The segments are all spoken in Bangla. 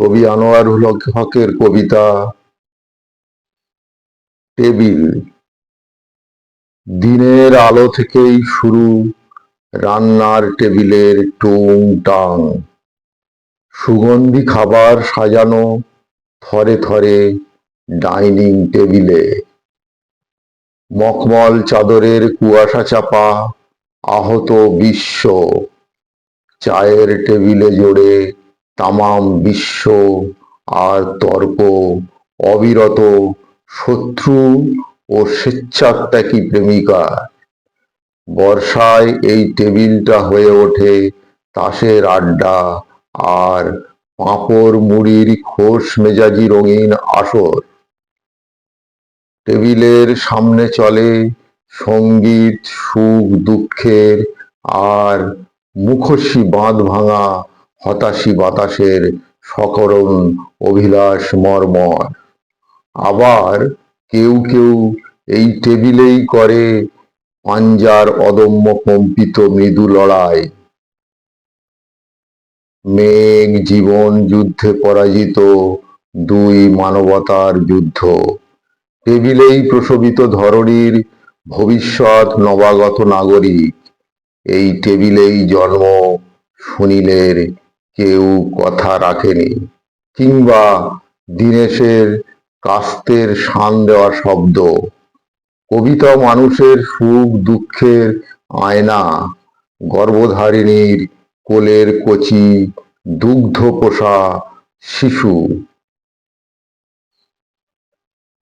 কবি আনোয়ারুল হক- হকের কবিতা। টেবিল। দিনের আলো থেকেই শুরু রান্নার টেবিলের টুং টাং। সুগন্ধি খাবার সাজানো থরে থরে ডাইনিং টেবিলে। মখমল চাদরের কুয়াশা চাপা আহত বিশ্ব। চায়ের টেবিলে জোড়ে তামাম বিশ্ব আর তর্ক অবিরত শত্রু ও স্বেচ্ছাত্যাগী প্রেমিকা? বর্ষায় এই টেবিলটা হয়ে ওঠে তাসের আড্ডা আর পাঁপড় মুড়ির খোশ মেজাজি রঙিন আসর। টেবিলের সামনে চলে সংগীত, সুখ, দুঃখের আর মুখোশী বাঁধ ভাঙা হতাশী বাতাসের সকরণ অভিলাষ মর্মর আবার কেউ কেউ এই টেবিলেই করে পাঞ্জার অদম্য কম্পিত মৃদু লড়াই। মেঘ জীবন যুদ্ধে পরাজিত দুই মানবতার যুদ্ধ। টেবিলেই প্রসবিত ধরণীর ভবিষ্যৎ নবাগত নাগরিক। এই টেবিলেই জন্ম সুনীলের কেউ কথা রাখেনি কিংবা দীনেশের কাস্তের শান দেওয়া শব্দ। কবিতা মানুষের সুখ দুঃখের আয়না, গর্ভধারিণীর কোলের কচি দুগ্ধ পোষা শিশু।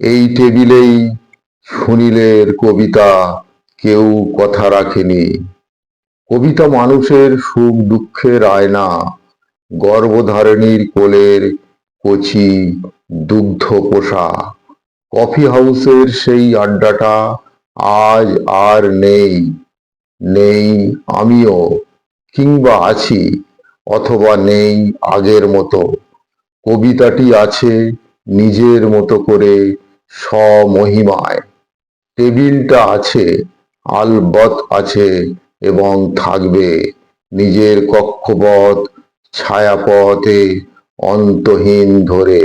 এই টেবিলেই সুনীলের কবিতা কেউ কথা রাখেনি। কবিতা মানুষের সুখ দুঃখের আয়না গর্ভধারিণীর কোলের কচি দুগ্ধ পোষা কফি হাউসের সেই আড্ডাটা আজ আর নেই। নেই আমিও, কিংবা আছি, অথবা নেই আগের মতো। কবিতাটি আছে নিজের মতো করে স্বমহিমায়। টেবিলটা আছে আলবত আছে এবং থাকবে নিজের কক্ষপথ ছায়াপথে অন্তহীন ধরে